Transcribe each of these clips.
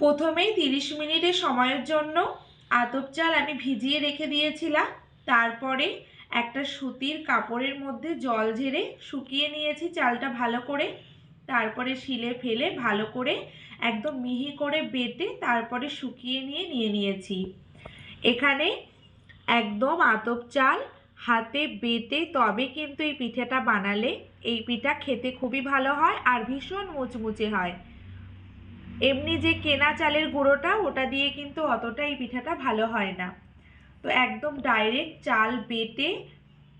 প্রথমেই তিরিশ মিনিটের সময়ের জন্য আতপ চাল আমি ভিজিয়ে রেখে দিয়েছিলাম। তারপরে একটা সুতির কাপড়ের মধ্যে জল ঝেড়ে শুকিয়ে নিয়েছি চালটা ভালো করে। তারপরে শিলে ফেলে ভালো করে একদম মিহি করে বেটে তারপরে শুকিয়ে নিয়ে নিয়ে নিয়েছি। এখানে একদম আতপ চাল হাতে বেটে তবে কিন্তু এই পিঠেটা বানালে এই পিঠা খেতে খুবই ভালো হয় আর ভীষণ মুচমুচে হয়। এমনি যে কেনা চালের গুঁড়োটা, ওটা দিয়ে কিন্তু অতটা এই পিঠাটা ভালো হয় না। তো একদম ডাইরেক্ট চাল বেটে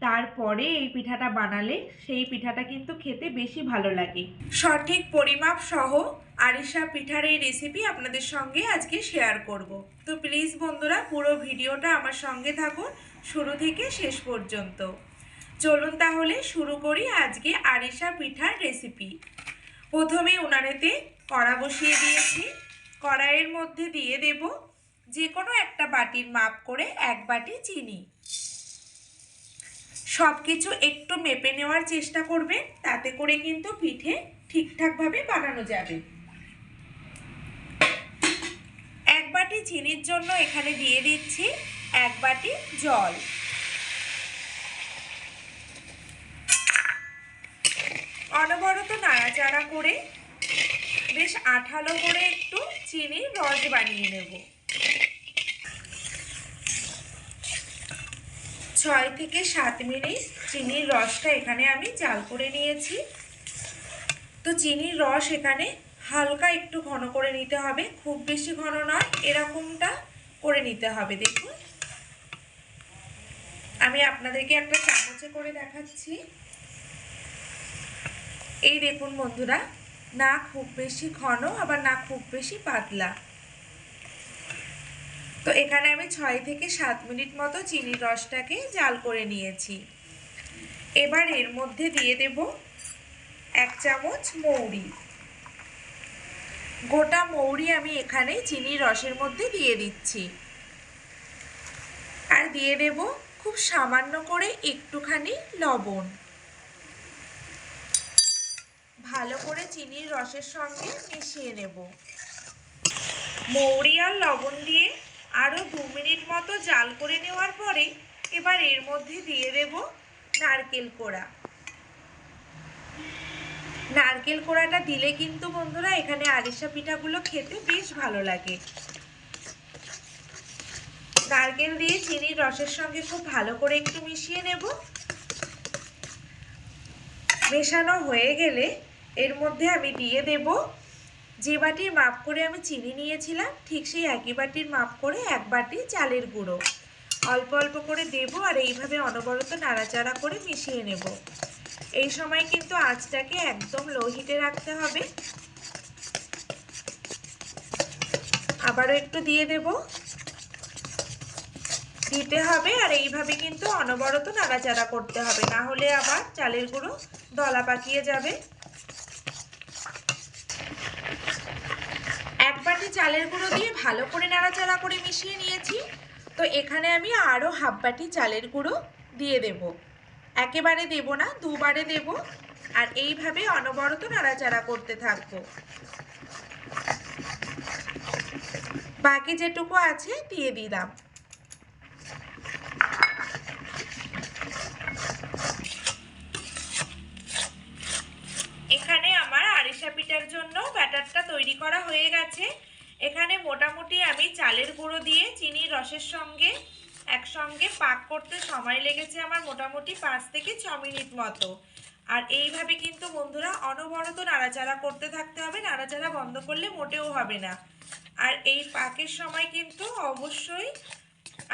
তারপরে এই পিঠাটা বানালে সেই পিঠাটা কিন্তু খেতে বেশি ভালো লাগে। সঠিক পরিমাপ সহ আরিসা পিঠার এই রেসিপি আপনাদের সঙ্গে আজকে শেয়ার করব। তো প্লিজ বন্ধুরা, পুরো ভিডিওটা আমার সঙ্গে থাকুন। শুরু থেকে শেষ পর্যন্ত। চলুন তাহলে শুরু করি আজকে আরিসা পিঠার রেসিপি প্রথমে উনানেতে কড়া বসিয়ে দিয়েছি। কড়াইয়ের মধ্যে দিয়ে দেব যে কোনো একটা বাটির মাপ করে এক বাটি চিনি। সব কিছু একটু মেপে নেওয়ার চেষ্টা করবেন, তাতে করে কিন্তু পিঠে ঠিকঠাকভাবে বানানো যাবে। এক বাটি চিনির জন্য এখানে দিয়ে দিচ্ছি এক বাটি জল। অনবরত নাড়াচাড়া করে বেশ আঠালো করে একটু চিনির রস বানিয়ে নেব। ছয় থেকে সাত মিনিট চিনির রসটা এখানে আমি জাল করে নিয়েছি। তো চিনির রস এখানে হালকা একটু ঘন করে নিতে হবে, খুব বেশি ঘন নয়, এরকমটা করে নিতে হবে, দেখুন। আমি আপনাদেরকে একটা চামচে করে দেখাচ্ছি। এই দেখুন বন্ধুরা, না খুব বেশি ঘন, আবার না খুব বেশি পাতলা। তো এখানে আমি ছয় থেকে সাত মিনিট মতো চিনির রসটাকে জাল করে নিয়েছি। এবার এর মধ্যে দিয়ে দেব এক চামচ মৌরি। গোটা মৌরি আমি এখানে চিনির রসের মধ্যে দিয়ে দিচ্ছি। আর দিয়ে দেব খুব সামান্য করে একটুখানি লবণ। ভালো করে চিনির রসের সঙ্গে মিশিয়ে নেব। মৌরি আর লবণ দিয়ে আরও দু মিনিট মতো জাল করে নেওয়ার পরে এবার এর মধ্যে দিয়ে দেব নারকেল কোড়া। নারকেল কোড়াটা দিলে কিন্তু বন্ধুরা এখানে আরিসা পিঠাগুলো খেতে বেশ ভালো লাগে। নারকেল দিয়ে চিনির রসের সঙ্গে খুব ভালো করে একটু মিশিয়ে নেব। মেশানো হয়ে গেলে এর মধ্যে আমি দিয়ে দেব। যে বাটির মাপ করে আমি চিনি নিয়েছিলাম, ঠিক সেই একই বাটির মাপ করে এক বাটি চালের গুঁড়ো। অল্প অল্প করে দেব আর এইভাবে অনবরত নাড়াচাড়া করে মিশিয়ে নেব। এই সময় কিন্তু আঁচটাকে একদম লো হিটে রাখতে হবে। আবারও একটু দিয়ে দেব। দিতে হবে আর এইভাবে কিন্তু অনবরত নাড়াচাড়া করতে হবে। না হলে আবার চালের গুঁড়ো দলা পাকিয়ে যাবে এক বাটি চালের গুঁড়ো দিয়ে ভালো করে নাড়াচাড়া করে মিশিয়ে নিয়েছি। তো এখানে আমি আরও হাফ বাটি চালের গুঁড়ো দিয়ে দেব। একেবারে দেব না, দুবারে দেব। আর এইভাবে অনবরত নাড়াচাড়া করতে থাকব। বাকি যেটুকু আছে দিয়ে দিলাম। এখানে আমার আরিসা পিঠার জন্য ব্যাটারটা তৈরি করা হয়ে গেছে। এখানে মোটামুটি আমি চালের গুঁড়ো দিয়ে চিনির রসের সঙ্গে একসঙ্গে পাক করতে সময় লেগেছে আমার মোটামুটি পাঁচ থেকে ছ মিনিট মতো। আর এইভাবে কিন্তু বন্ধুরা অনবরত নাড়াচাড়া করতে থাকতে হবে, নাড়াচাড়া বন্ধ করলে মোটেও হবে না। আর এই পাকের সময় কিন্তু অবশ্যই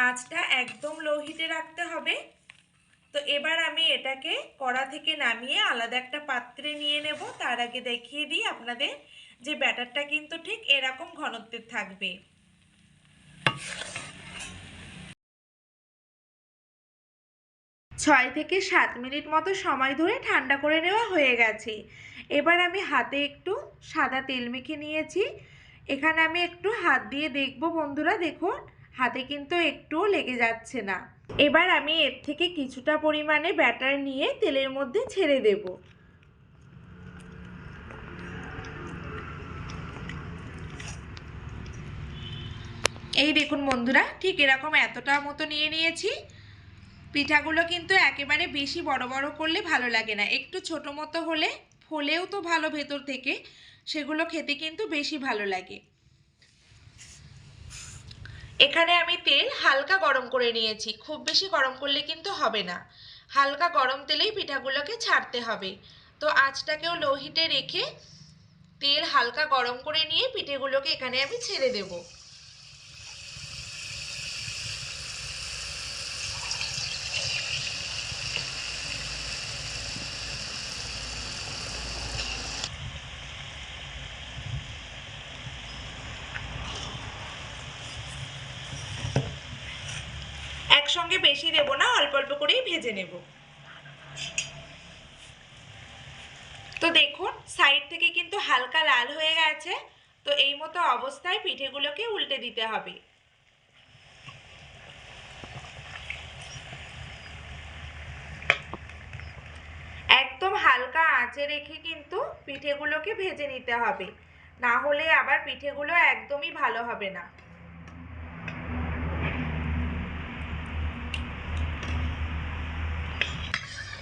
আঁচটা একদম লো হিটে রাখতে হবে। তো এবার আমি এটাকে কড়া থেকে নামিয়ে আলাদা একটা পাত্রে নিয়ে নেব। তার আগে দেখিয়ে দিই আপনাদের যে ব্যাটারটা কিন্তু ঠিক এরকম ঘনত্বের থাকবে। ছয় থেকে সাত মিনিট মতো সময় ধরে ঠান্ডা করে নেওয়া হয়ে গেছে। এবার আমি হাতে একটু সাদা তেল মেখে নিয়েছি। এখানে আমি একটু হাত দিয়ে দেখব বন্ধুরা, দেখুন, হাতে কিন্তু একটুও লেগে যাচ্ছে না। এবার আমি এর থেকে কিছুটা পরিমাণে ব্যাটার নিয়ে তেলের মধ্যে ছেড়ে দেব। এই দেখুন বন্ধুরা, ঠিক এরকম এতটা মতো নিয়ে নিয়েছি। পিঠাগুলো কিন্তু একেবারে বেশি বড় বড় করলে ভালো লাগে না। একটু ছোট মতো হলে ফোলেও তো ভালো ভেতর থেকে, সেগুলো খেতে কিন্তু বেশি ভালো লাগে। এখানে আমি তেল হালকা গরম করে নিয়েছি, খুব বেশি গরম করলে কিন্তু হবে না। হালকা গরম তেলেই পিঠাগুলোকে ছাড়তে হবে। তো আঁচটাকেও লো হিটে রেখে তেল হালকা গরম করে নিয়ে পিঠেগুলোকে এখানে আমি ছেড়ে দেব। একসঙ্গে বেশি দেবো না, অল্প অল্প করেই ভেজে নেব। তো দেখুন সাইড থেকে কিন্তু হালকা লাল হয়ে গেছে, তো এই মতো অবস্থায় পিঠেগুলোকে উল্টে দিতে হবে। একদম হালকা আঁচে রেখে কিন্তু পিঠেগুলোকে ভেজে নিতে হবে, না হলে আবার পিঠেগুলো একদমই ভালো হবে না।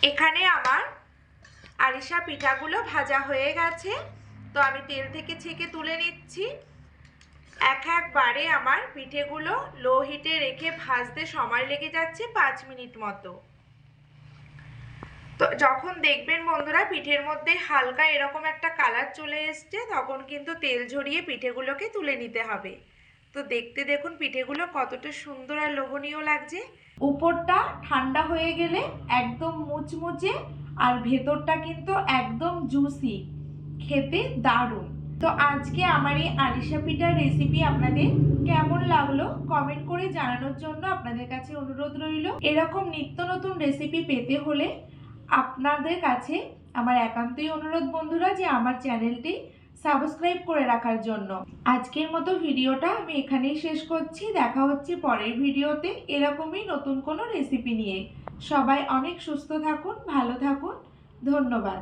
এখানে আমার আরিসা পিঠাগুলো ভাজা হয়ে গেছে। তো আমি তেল থেকে ছেঁকে তুলে নিচ্ছি। এক একবারে আমার পিঠেগুলো লো হিটে রেখে ভাজতে সময় লেগে যাচ্ছে পাঁচ মিনিট মতো। তো যখন দেখবেন বন্ধুরা পিঠের মধ্যে হালকা এরকম একটা কালার চলে এসছে, তখন কিন্তু তেল ঝরিয়ে পিঠেগুলোকে তুলে নিতে হবে। তো দেখতে দেখুন পিঠেগুলো কতটা সুন্দর আর লোভনীয় লাগছে। উপরটা ঠান্ডা হয়ে গেলে একদম মুচমুচে আর ভেতরটা কিন্তু একদম জুসি খেতে দারুণ। তো আজকে আমার এই আরিসা পিঠার রেসিপি আপনাদের কেমন লাগল কমেন্ট করে জানানোর জন্য আপনাদের কাছে অনুরোধ রইল। এরকম নিত্য নতুন রেসিপি পেতে হলে আপনাদের কাছে আমার একান্তই অনুরোধ বন্ধুরা যে আমার চ্যানেলটি সাবস্ক্রাইব করে রাখার জন্য। আজকের মতো ভিডিওটা আমি এখানেই শেষ করছি। দেখা হচ্ছে পরের ভিডিওতে। এরকমই নতুন কোনো রেসিপি নিয়ে। সবাই অনেক সুস্থ থাকুন, ভালো থাকুন। ধন্যবাদ।